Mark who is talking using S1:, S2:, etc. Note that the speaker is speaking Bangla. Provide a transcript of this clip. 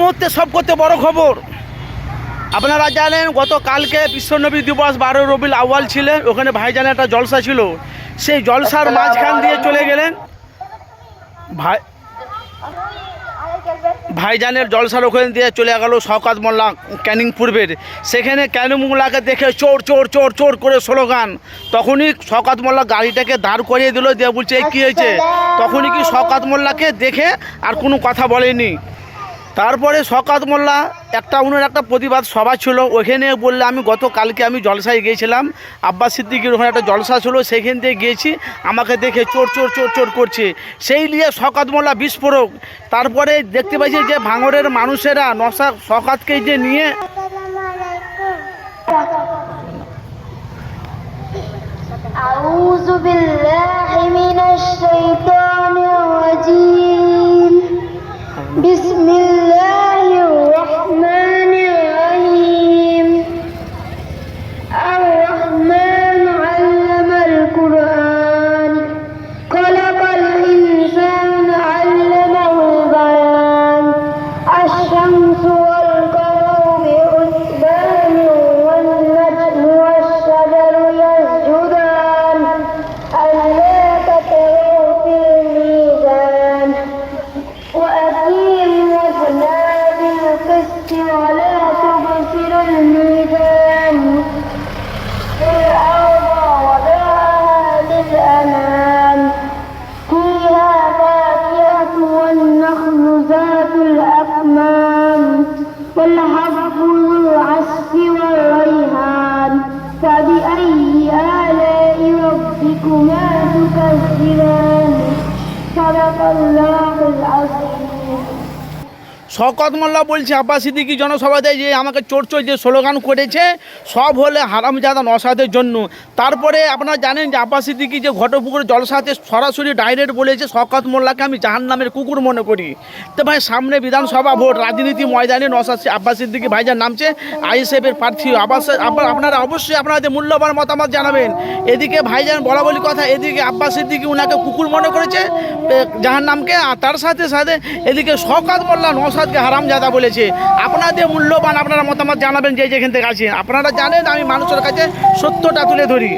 S1: মুহূর্তে সব করতে বড় খবর। আপনারা জানেন গতকালকে বিশ্বনবী দিবস বারো রবিল আউয়াল ছিলেন ওখানে ভাইজানের একটা জলসা ছিল। সেই জলসার মাঝখান দিয়ে চলে গেলেন। ভাই ভাইজানের জলসার ওখানে দিয়ে চলে গেল শওকাত মোল্লা ক্যানিং পূর্বের সেখানে ক্যানিং মোল্লাকে দেখে চোর চোর চোর চোর করে স্লোগান। তখনই শওকাত মোল্লা গাড়িটাকে দাঁড় করিয়ে দিল দিয়ে বলছে কী হয়েছে? তখনই কি শওকাত মোল্লাকে দেখে আর কোনো কথা বলেনি। তারপরে শকাত মোল্লা একটা উনার একটা প্রতিবাদ সভা ছিল ওখানে বললে আমি গতকালকে আমি জলসায় গিয়েছিলাম আব্বাস সিদ্দিকির ওখানে একটা জলসা ছিল সেখান থেকে গিয়েছি আমাকে দেখে চোর চোর চোর চোর করছে সেই নিয়ে শকাত মোল্লা বিস্ফোরক তারপরে দেখতে পাচ্ছি যে ভাঙড়ের মানুষেরা নশা শকাতকে যে নিয়ে
S2: أعوذ بالله الله الرحمن فبأي آلاء ربكما تكذبان؟ صدق الله العظيم.
S1: শকত মোল্লা বলছে আব্বাস সিদ্দিকি জনসভাতে যে আমাকে চোর চোর যে স্লোগান করেছে, সব হলে হারামজাদা নসাদের জন্য। তারপরে আপনারা জানেন যে আব্বাস সিদ্দিকি যে ঘটপুকুর জলসাতে সরাসরি ডাইরেক্ট বলেছে, শকত মোল্লাকে আমি জাহান নামের কুকুর মনে করি। তো ভাই, সামনে বিধানসভা ভোট, রাজনীতি ময়দানে নসাদ আব্বাস সিদ্দিকি ভাইজান নামছে আইএসএফের প্রার্থী। আব্বাস আব্বা- আপনারা অবশ্যই আপনাদের মূল্যবান মতামত জানাবেন। এদিকে ভাইজান বলা বলি কথা, এদিকে আব্বাস সিদ্দিকি ওনাকে কুকুর মনে করেছে জাহান নামকে আর তার সাথে সাথে এদিকে শকাত মোল্লা নসাদকে হারামজাদা বলেছে। আপনাদের মূল্যবান আপনারা মতামত জানাবেন যে যেখান থেকে আছে আপনারা জানেন আমি মানুষের কাছে সত্যটা তুলে ধরি।